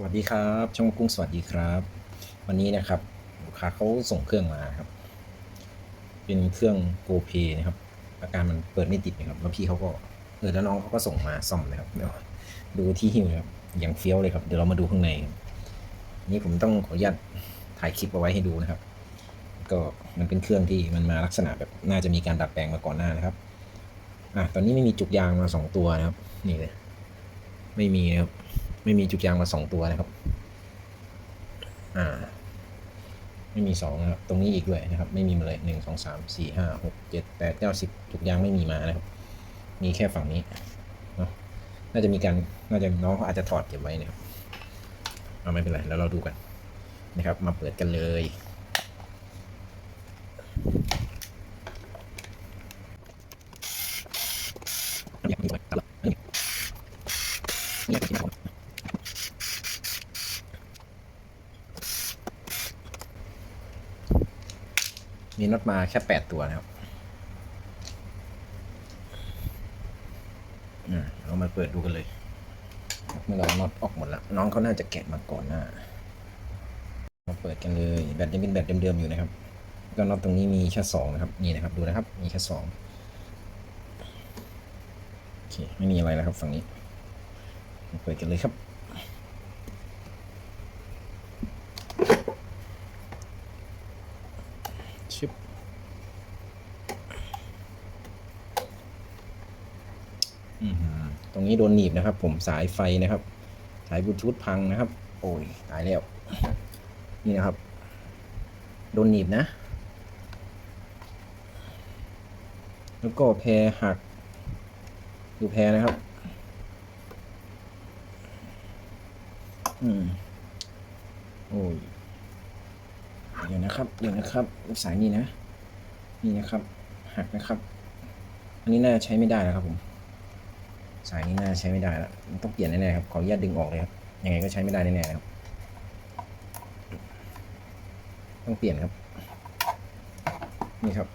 สวัสดีครับช่องกุ้งสวัสดีครับ วันนี้นะครับลูกค้าเขาส่งเครื่องมาครับ เป็นเครื่องโกเพนะครับ อาการมันเปิดไม่ติดนะครับแล้วพี่เขาก็เออแล้วน้องเขาก็ส่งมาซ่อมนะครับเดี๋ยวดูที่หิ้วนะครับอย่างเฟี้ยวเลยครับเดี๋ยวเรามาดูข้างใน นี่ผมต้องขออนุญาตถ่ายคลิปเอาไว้ให้ดูนะครับ ก็มันเป็นเครื่องที่มันมาลักษณะแบบน่าจะมีการดัดแปลงมาก่อนหน้านะครับอะตอนนี้ไม่มีจุกยางมาสองตัวนะครับ นี่เลยไม่มีนะครับ ไม่มีจุกยางมาสองตัวนะครับ อ่า ไม่มีสองนะครับ ตรงนี้อีกด้วยนะครับ ไม่มีมาเลยหนึ่งสองสามสี่ห้าหกเจ็ดแปดเก้าสิบจุกยางไม่มีมานะครับ มีแค่ฝั่งนี้เนาะน่าจะมีการน่าจะน้องเขาอาจจะถอดเก็บไว้นะครับเอาไม่เป็นไรแล้วเราดูกันนะครับ มาเปิดกันเลย มีน็อตมาแค่แปดตัวนะครับเรามาเปิดดูกันเลย เมื่อเราน็อตออกหมดแล้ว น้องเขาน่าจะแกะมาก่อนหน้ามาเปิดกันเลยแบตยังเป็นแบตเดิมๆอยู่นะครับก็น็อตตรงนี้มีแค่สองนะครับ นี่นะครับดูนะครับ มีแค่สองโอเคไม่มีอะไรแล้วครับฝั่งนี้มาเปิดกันเลยครับ ชิบอื้อหือ ตรงนี้โดนหนีบนะครับ ผมสายไฟนะครับ สายบลูทูธพังนะครับ โอ้ยตายแล้ว นี่นะครับ โดนหนีบนะ แล้วก็แพรหัก ดูแพรนะครับ อืมโอ้ยเดี๋ยวนะครับ เดี๋ยวนะครับ สายนี้นะ นี่นะครับ หักนะครับ อันนี้น่าจะใช้ไม่ได้แล้วครับผม สายนี้น่าใช้ไม่ได้แล้วต้องเปลี่ยนแน่ๆครับขออนุญาตดึงออกเลยครับยังไงก็ใช้ไม่ได้แน่ๆนะครับ ต้องเปลี่ยนครับ นี่ครับ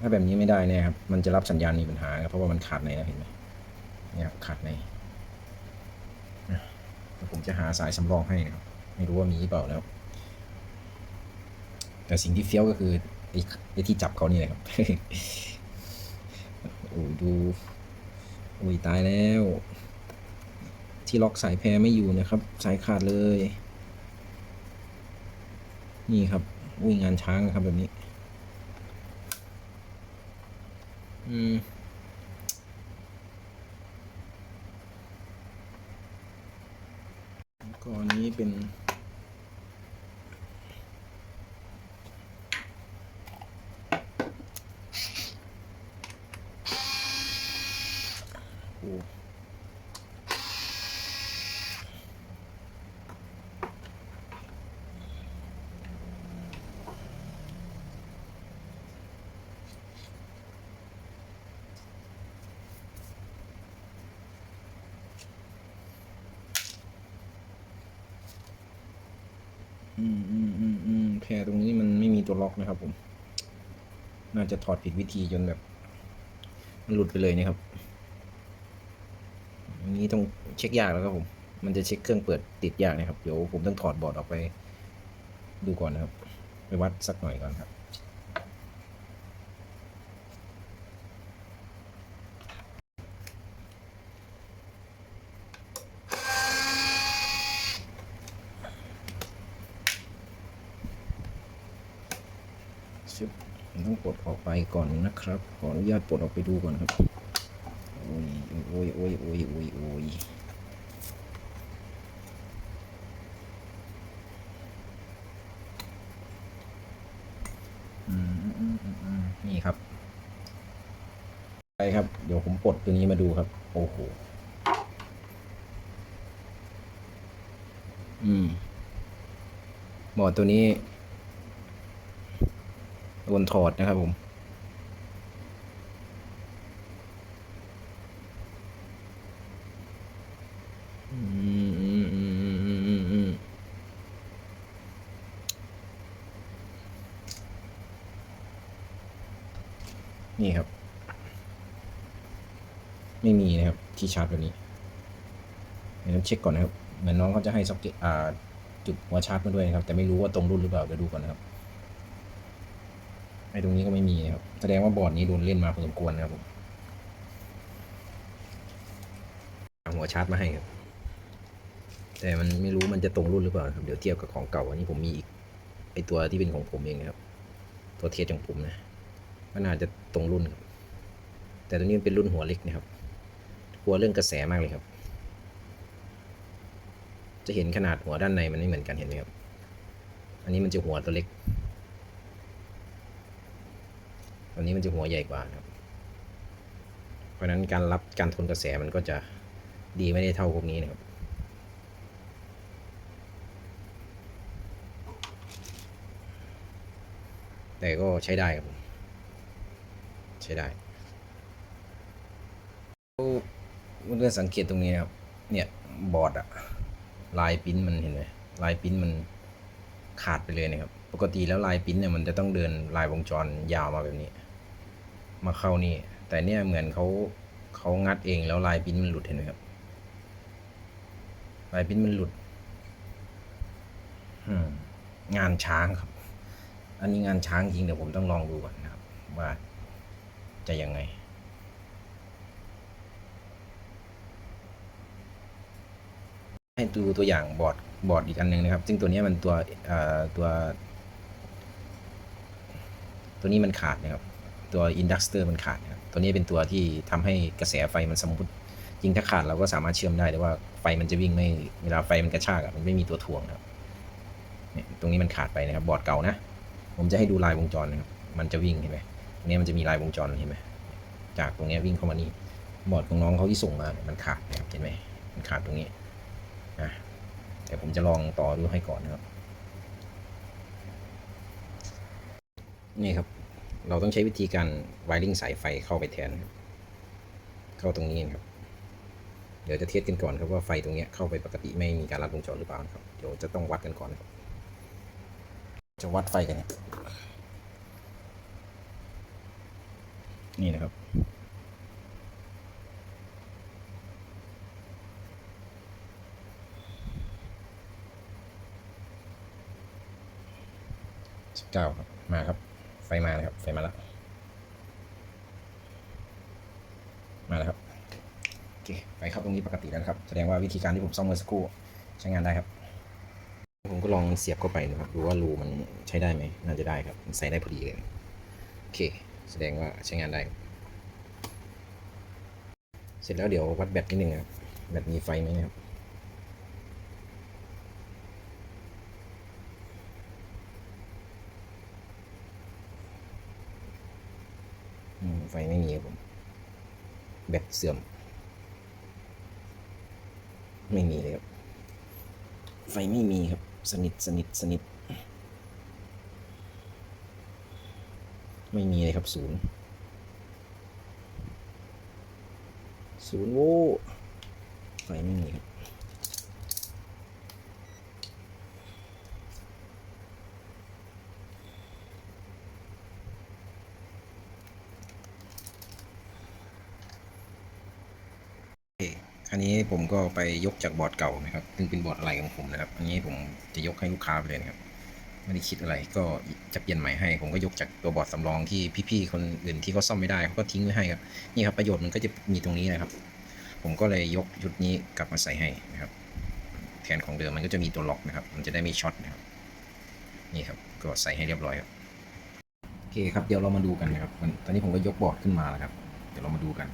ถ้าแบบนี้ไม่ได้เนี่ยครับมันจะรับสัญญาณมีปัญหาครับเพราะว่ามันขาดในนะเห็นไหมนี่ครับขาดในอะเดี๋ยวผมจะหาสายสำรองให้นะครับ ไม่รู้ว่ามีหรือเปล่าแล้ว แต่สิ่งที่เฟี้ยวก็คือไอ้ที่จับเขานี่แหละครับ โอ้ดู อ้ยตายแล้ว ที่ล็อกสายแพรไม่อยู่นะครับ สายขาดเลย นี่ครับอุ้ยงานช้างครับแบบนี้ อืมก็อันนี้เป็น โอ้ อืมอืมอืมอืมแพรตรงนี้มันไม่มีตัวล็อกนะครับผม น่าจะถอดผิดวิธีจนแบบ มันหลุดไปเลยนะครับอันนี้ต้องเช็คยากแล้วครับผม มันจะเช็คเครื่องเปิดติดยากนะครับ เดี๋ยวผมต้องถอดบอร์ดออกไป ดูก่อนนะครับ ไปวัดสักหน่อยก่อนครับ ชึบต้องปลดออกไปก่อนนะครับ ขออนุญาตปลดออกไปดูก่อนครับ โอ้ยโอ้ยโอ้ยโอ้ยโอ้ยโอ้ยอืมอืมอืมอืมนี่ครับ ไปครับ เดี๋ยวผมปลดตัวนี้มาดูครับ โอ้โห อืม บอร์ดตัวนี้ โดนถอดนะครับผมนี่ครับ ไม่มีนะครับที่ชาร์จแบบนี้เดี๋ยวเช็คก่อนนะครับ เหมือนน้องเขาจะให้ซ็อกเก็ตจุดหัวชาร์จมาด้วยนะครับ แต่ไม่รู้ว่าตรงรุ่นหรือเปล่าเดี๋ยวดูก่อนนะครับ อ้ตรงนี้ก็ไม่มีนะครับ แสดงว่าบอร์ดนี้โดนเล่นมาพอสมควรนะครับผมเอาหัวชาร์จมาให้ครับ แต่มันไม่รู้มันจะตรงรุ่นหรือเปล่าครับ เดี๋ยวเทียบกับของเก่าอันนี้ผมมีอีกไอตัวที่เป็นของผมเองครับ ตัวเทียบของผมนะก็น่าจะตรงรุ่นครับ แต่ตัวนี้มันเป็นรุ่นหัวเล็กนะครับ กลัวเรื่องกระแสมากเลยครับ จะเห็นขนาดหัวด้านในมันไม่เหมือนกันเห็นไหมครับ อันนี้มันจะหัวตัวเล็ก อันนี้มันจะหัวใหญ่กว่านะครับ เพราะนั้นการรับการทนกระแสมันก็จะดีไม่ได้เท่าพวกนี้นะครับแต่ก็ใช้ได้ครับใช้ได้เรื่องสังเกตตรงนี้นครับ เนี่ยบอร์ดอะลายปิ้นมันเห็นไหมลายปิ้นมันขาดไปเลยนะครับ ปกติแล้วลายปิ้นเนี่ยมันจะต้องเดินลายวงจรยาวมาแบบนี้ มาเข้านี่ แต่เนี่ยเหมือนเขาเขางัดเองแล้วลายปิ้นมันหลุดเห็นไหมครับ ลายปิ้นมันหลุดงานช้างครับ อันนี้งานช้างจริงเดี๋ยวผมต้องลองดูก่อนนะครับ ว่าจะยังไงให้ดูตัวอย่างบอร์ดบอร์ดอีกอันหนึ่งนะครับ ซึ่งตัวนี้มันตัวตัว ตัวนี้มันขาดนะครับ ตัวอินดักเตอร์มันขาดครับตัวนี้เป็นตัวที่ทำให้กระแสไฟมันสมมุติจริงถ้าขาดเราก็สามารถเชื่อมได้แต่ว่าไฟมันจะวิ่งไม่เวลาไฟมันกระชากมันไม่มีตัวถ่วงครับตรงนี้มันขาดไปนะครับบอร์ดเก่านะ ผมจะให้ดูลายวงจรนะครับมันจะวิ่งเห็นไหมตรงนี้มันจะมีลายวงจรเห็นไหมจากตรงนี้วิ่งเข้ามานี่บอร์ดของน้องเขาที่ส่งมามันขาดนะครับเห็นไหมมันขาดตรงนี้นะแต่ผมจะลองต่อดูให้ก่อนนะครับนี่ครับ เราต้องใช้วิธีการไวริงสายไฟเข้าไปแทน เข้าตรงนี้นะครับ เดี๋ยวจะเทสกันก่อนครับว่าไฟตรงนี้เข้าไปปกติไม่มีการลัดวงจรหรือเปล่าครับ เดี๋ยวจะต้องวัดกันก่อนครับ จะวัดไฟกันเนี่ยนี่นะครับสิบเก้าครับ มาครับ ไฟมาแล้วครับ ไฟมาแล้ว มาแล้วครับ โอเค ไฟเข้าตรงนี้ปกติแล้วนะครับ แสดงว่าวิธีการที่ผมซ่อมเมื่อสักครู่ใช้งานได้ครับ ผมก็ลองเสียบเข้าไปนะครับ ดูว่ารูมันใช้ได้ไหม น่าจะได้ครับมันใส่ได้พอดีเลย โอเค แสดงว่าใช้งานได้ เสร็จแล้วเดี๋ยววัดแบตนิดนึงนะครับ แบตมีไฟไหมนะครับ ไฟไม่มีครับผม แบตเสื่อม ไม่มีเลยครับ ไฟไม่มีครับ สนิทสนิทสนิท ไม่มีเลยครับศูนย์ศูนย์โว้ไฟไม่มีครับ อันนี้ผมก็ไปยกจากบอร์ดเก่านะครับ ซึ่งเป็นบอร์ดอะไรของผมนะครับ อันนี้ผมจะยกให้ลูกค้าไปเลยนะครับ ไม่ได้คิดอะไร ก็จะเปลี่ยนใหม่ให้ ผมก็ยกจากตัวบอร์ดสำรองที่พี่ๆคนอื่นที่เขาซ่อมไม่ได้เขาก็ทิ้งไว้ให้ครับ นี่ครับประโยชน์มันก็จะมีตรงนี้นะครับ ผมก็เลยยกชุดนี้กลับมาใส่ให้นะครับ แทนของเดิมมันก็จะมีตัวล็อกนะครับ มันจะได้ไม่ช็อตนะครับ นี่ครับ ก็ใส่ให้เรียบร้อยครับ โอเคครับ เดี๋ยวเรามาดูกันนะครับ ตอนนี้ผมก็ยกบอร์ดขึ้นมาแล้วครับ เดี๋ยวเรามาดูกัน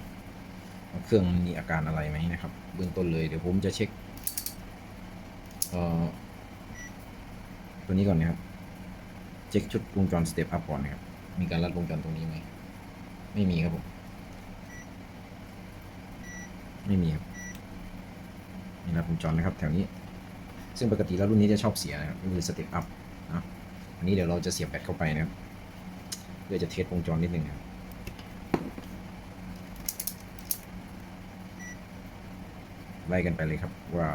เครื่องมันมีอาการอะไรไหมนะครับ เบื้องต้นเลยเดี๋ยวผมจะเช็คอ่อตัวนี้ก่อนนะครับ เช็คชุดวงจรสเต็ปอัพก่อนนะครับ มีการรัดวงจรตรงนี้ไหมไม่มีครับผม ไม่มีครับมีรัดวงจรนะครับ แถวนี้ ซึ่งปกติแล้วรุ่นนี้จะชอบเสียนะครับก็คือสเต็ปอัพนะอันนี้เดี๋ยวเราจะเสียบแบตเข้าไปนะครับเพื่อจะเทสวงจรนิดนึงครับ ไล่กันไปเลยครับว่า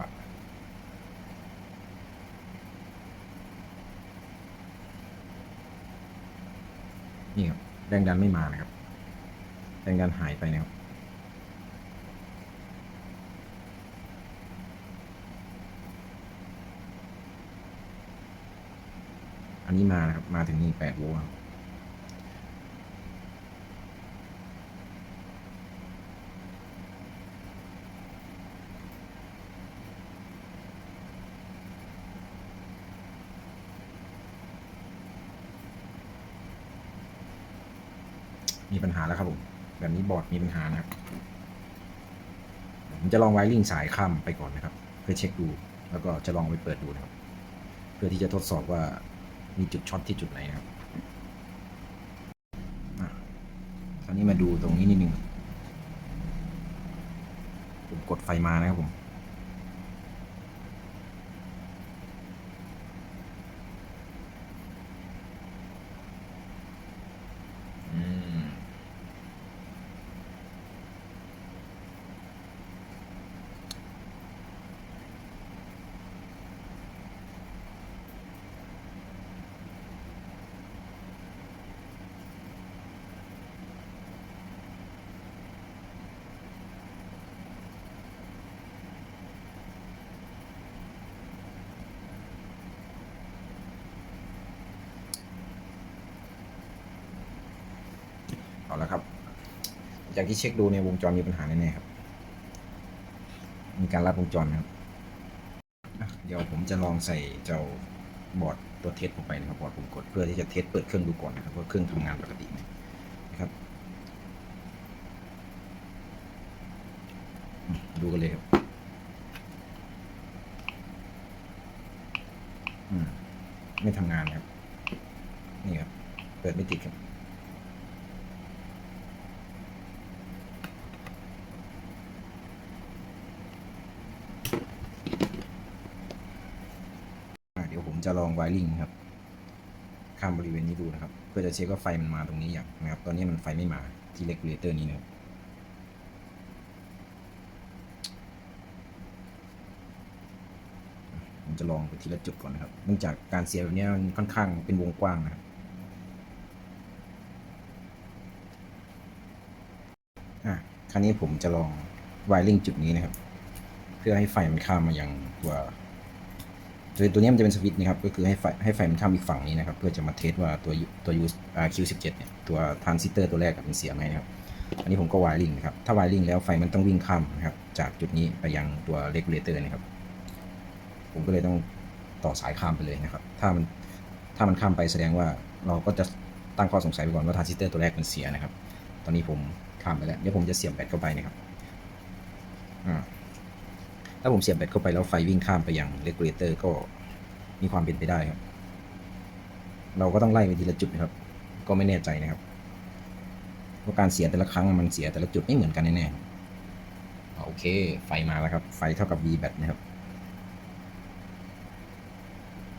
นี่ครับแรงดันไม่มานะครับแรงดันหายไปนะครับอันนี้มานะครับ มาถึงนี่แปดโลครั มีปัญหาแล้วครับผม แบบนี้บอร์ดมีปัญหานะครับผมจะลองไวริ่งสายข้ามไปก่อนนะครับ เพื่อเช็คดู แล้วก็จะลองไปเปิดดูนะครับ เพื่อที่จะทดสอบว่ามีจุดช็อตที่จุดไหนนะครับคราวนี้มาดูตรงนี้นิดนึงผมกดไฟมานะครับผม จากที่เช็คดูในวงจรมีปัญหาแน่ๆครับ มีการลัดวงจรนะครับเดี๋ยวผมจะลองใส่เจ้าบอร์ดตัวเทสลงไปนะครับบอร์ดผมกดเพื่อที่จะเทสเปิดเครื่องดูก่อนนะครับว่าเครื่องทำงานปกติไหมนะครับ ดูกันเลยครับอืมไม่ทำงานครับ นี่ครับ เปิดไม่ติดครับ อะเดี๋ยวผม จะลองไวริงครับ ข้ามบริเวณนี้ดูนะครับ เพื่อจะเช็คว่าไฟมันมาตรงนี้อย่างนะครับ ตอนนี้มันไฟไม่มาที่เลกูเลเตอร์นี้นะครับผมจะลองไปทีละจุดก่อนนะครับ เนื่องจากการเสียแบบนี้มันค่อนข้างเป็นวงกว้างนะครับอะคราวนี้ผมจะลองไวริงจุดนี้นะครับ เพื่อให้ไฟมันข้ามมายังตัว ตัวตัวนี้มันจะเป็นสวิตช์นะครับ ก็คือให้ไฟให้ไฟมันข้ามอีกฝั่งนี้นะครับ เพื่อจะมาเทสว่าตัวตัว U Q17 เนี่ย ตัวทรานซิสเตอร์ตัวแรกมันเสียไหมนะครับ อันนี้ผมก็ไวริงนะครับ ถ้าไวริงแล้วไฟมันต้องวิ่งข้ามนะครับ จากจุดนี้ไปยังตัวเ e กูเลเตอร์นะครับ ผมก็เลยต้องต่อสายข้ามไปเลยนะครับ ถ้ามันถ้ามันข้ามไปแสดงว่าเราก็จะตั้งข้อสงสัยไปก่อนว่าทรานซิสเตอร์ตัวแรกมันเสียนะครับ ตอนนี้ผมข้ามไปแล้ว เดี๋ยวผมจะเสียบแบตเข้าไปนะครับ อ่า ถ้าผมเสียบแบตเข้าไปแล้วไฟวิ่งข้ามไปยังเ e กูเลเตอร์ก็มีความเป็นไปได้ครับ เราก็ต้องไล่ไปทีละจุดนะครับ ก็ไม่แน่ใจนะครับว่าการเสียแต่ละครั้งมันเสียแต่ละจุดไม่เหมือนกันแน่ๆโอเค ไฟมาแล้วครับ ไฟเท่ากับ V แบตนะครับ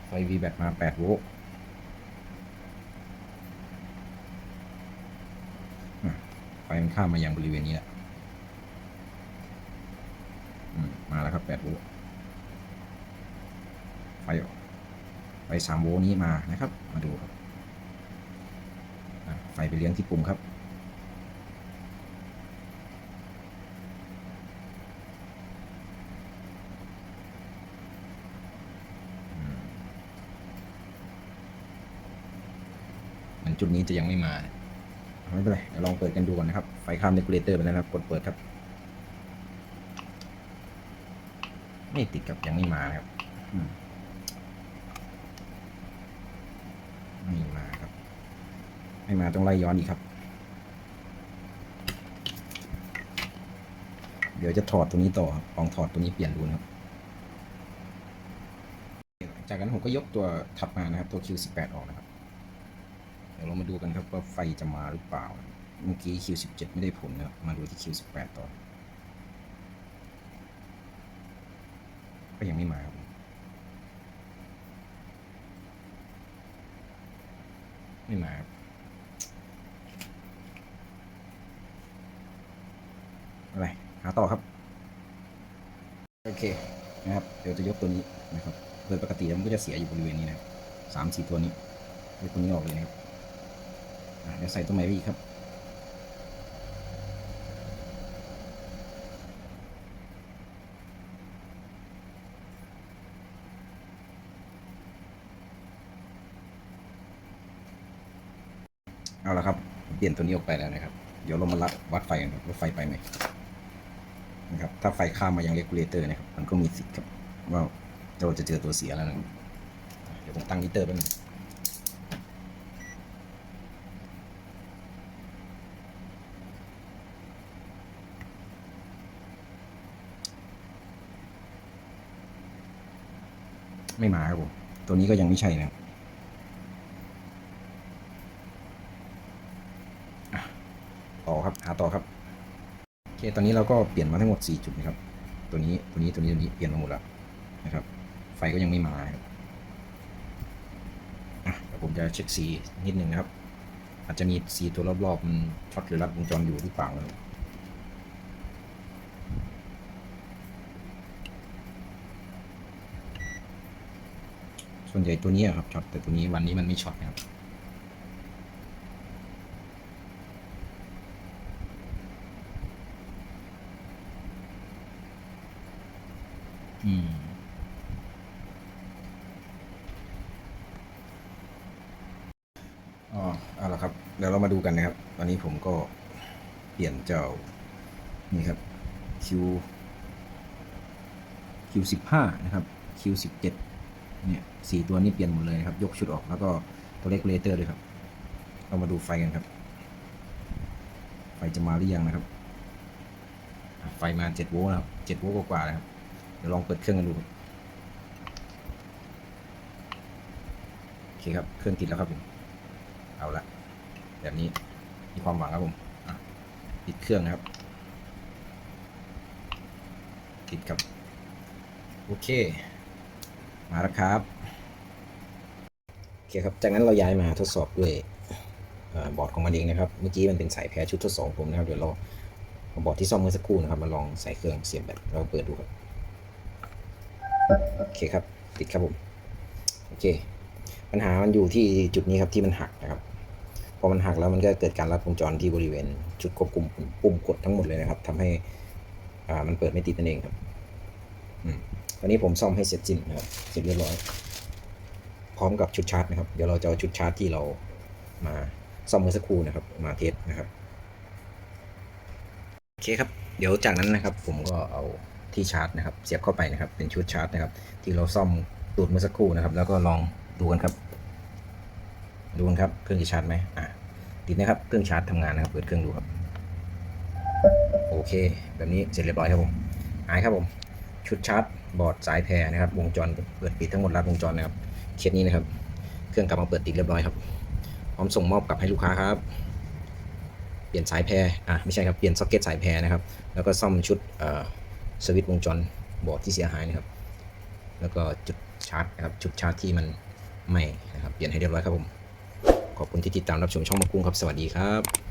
ไฟ V แบตมา8โวลต์ไฟมันข้ามมายังบริเวณนี้แหละ ครับ8โวลต์ไฟออกไฟ3โวลต์นี้มานะครับ มาดูครับไฟไปเลี้ยงที่ปุ่มครับมือนจุดนี้จะยังไม่มา ไม่เป็นไรเดี๋ยวลองเปิดกันดูก่อนนะครับ ไฟข้ามเรกูเลเตอร์ไปแล้วนะครับ กดเปิดครับ ไม่ติดกับยังไม่มาครับไม่มาครับ ไม่มาต้องไล่ย้อนอีกครับ เดี๋ยวจะถอดตัวนี้ต่อครับลองถอดตัวนี้เปลี่ยนดูนะครับ จากนั้นผมก็ยกตัวถัดมานะครับ ตัว Q18 ออกนะครับ เดี๋ยวเรามาดูกันครับว่าไฟจะมาหรือเปล่า เมื่อกี้ Q17 ไม่ได้ผลนะครับ มาดูที่ Q18 ต่อ ก็ยังไม่มาครับไม่มาครับอะไรหาต่อครับ โอเคนะครับ เดี๋ยวจะยกตัวนี้นะครับโดยปกติมันก็จะเสียอยู่บริเวณนี้นะครับสามสี่ตัวนี้ยกตัวนี้ออกเลยนะครับเดี๋ยวใส่ตัวใหม่ไปอีกครับ เอาละครับ เปลี่ยนตัวนี้ออกไปแล้วนะครับ เดี๋ยวเรามาวัดวัดไฟกันครับว่าไฟไปไหมนะครับ ถ้าไฟข้ามมายังเลกูเลเตอร์นะครับ มันก็มีสิทธิ์ครับว่าเราจะเจอตัวเสียแล้วนะเดี๋ยวผมตั้งมิเตอร์แป๊บนึงไม่มาครับผม ตัวนี้ก็ยังไม่ใช่นะครับอะต่อครับ หาต่อครับโอเคตอนนี้เราก็เปลี่ยนมาทั้งหมด 4 จุดนะครับ ตัวนี้ตัวนี้ตัวนี้ตัวนี้เปลี่ยนมาหมดแล้วนะครับ ไฟก็ยังไม่มาครับอะเดี๋ยวผมจะเช็คสีนิดนึงนะครับ อาจจะมีสีตัวรอบๆมันช็อตหรือรัดวงจรอยู่หรือเปล่านะครับส่วนใหญ่ตัวนี้ครับช็อตแต่ตัวนี้วันนี้มันไม่ช็อตนะครับ อืมอ๋อเอาละครับเดี๋ยวเรามาดูกันนะครับ ตอนนี้ผมก็เปลี่ยนเจ้า นี่ครับ Q Q สิบห้านะครับ Q สิบเจ็ดเนี่ยสี่ตัวนี้เปลี่ยนหมดเลยครับ ยกชุดออกแล้วก็ตัวเลกเลเตอร์ด้วยครับ เรามาดูไฟกันครับ ไฟจะมาหรือยังนะครับ ไฟมาเจ็ดโวลต์นะครับเจ็ดโวลต์กว่าๆนะครับ เดี๋ยวลองเปิดเครื่องกันดูโอเคครับ เครื่องติดแล้วครับผม เอาละแบบนี้มีความหวังครับผมอะปิดเครื่องนะครับ ติดครับ โอเค มาแล้วครับโอเคครับ จากนั้นเราย้ายมาทดสอบด้วยอบอร์ดของมันเองนะครับ เมื่อกี้มันเป็นสายแพรชุดทดสอบผมนะครับ เดี๋ยวเราเอาบอร์ดที่ซ่อมเมื่อสักครู่นะครับ มาลองใส่เครื่องเสียบแบตเราเปิดดูครับ โอเคครับ ติดครับผม โอเค ปัญหามันอยู่ที่จุดนี้ครับที่มันหักนะครับ พอมันหักแล้วมันก็เกิดการรัดวงจรที่บริเวณ จุดควบคุมปุ่มกดทั้งหมดเลยนะครับทำให้อ่ามันเปิดไม่ติดนั่นเองครับอืมตอนนี้ผมซ่อมให้เสร็จสิ้นนะครับ เสร็จเรียบร้อย พร้อมกับชุดชาร์จนะครับ เดี๋ยวเราจะเอาชุดชาร์จที่เรามาซ่อมเมื่อสักครู่นะครับ มาเทสนะครับ โอเคครับ เดี๋ยวจากนั้นนะครับ ผมก็เอา ที่ชาร์จนะครับ เสียบเข้าไปนะครับ เป็นชุดชาร์จนะครับ ที่เราซ่อมตูดเมื่อสักครู่นะครับ แล้วก็ลองดูกันครับ ดูกันครับ เครื่องจะชาร์จไหมอะติดนะครับ เครื่องชาร์จทำงานนะครับ เปิดเครื่องดูครับ โอเค แบบนี้เสร็จเรียบร้อยครับผมหายครับผม ชุดชาร์จบอร์ดสายแพรนะครับ วงจรเปิดปิดทั้งหมดรัดวงจรนะครับ เคสนี้นะครับ เครื่องกลับมาเปิดติดเรียบร้อยครับ พร้อมส่งมอบกลับให้ลูกค้าครับเปลี่ยนสายแพรอะไม่ใช่ครับ เปลี่ยนซ็อกเก็ตสายแพรนะครับ แล้วก็ซ่อมชุดเอ่อ สวิตช์วงจรบอร์ดที่เสียหายนะครับ แล้วก็จุดชาร์จนะครับจุดชาร์จที่มันไม่นะครับเปลี่ยนให้เรียบร้อยครับผม ขอบคุณที่ติดตามรับชมช่องมะกุ้งครับ สวัสดีครับ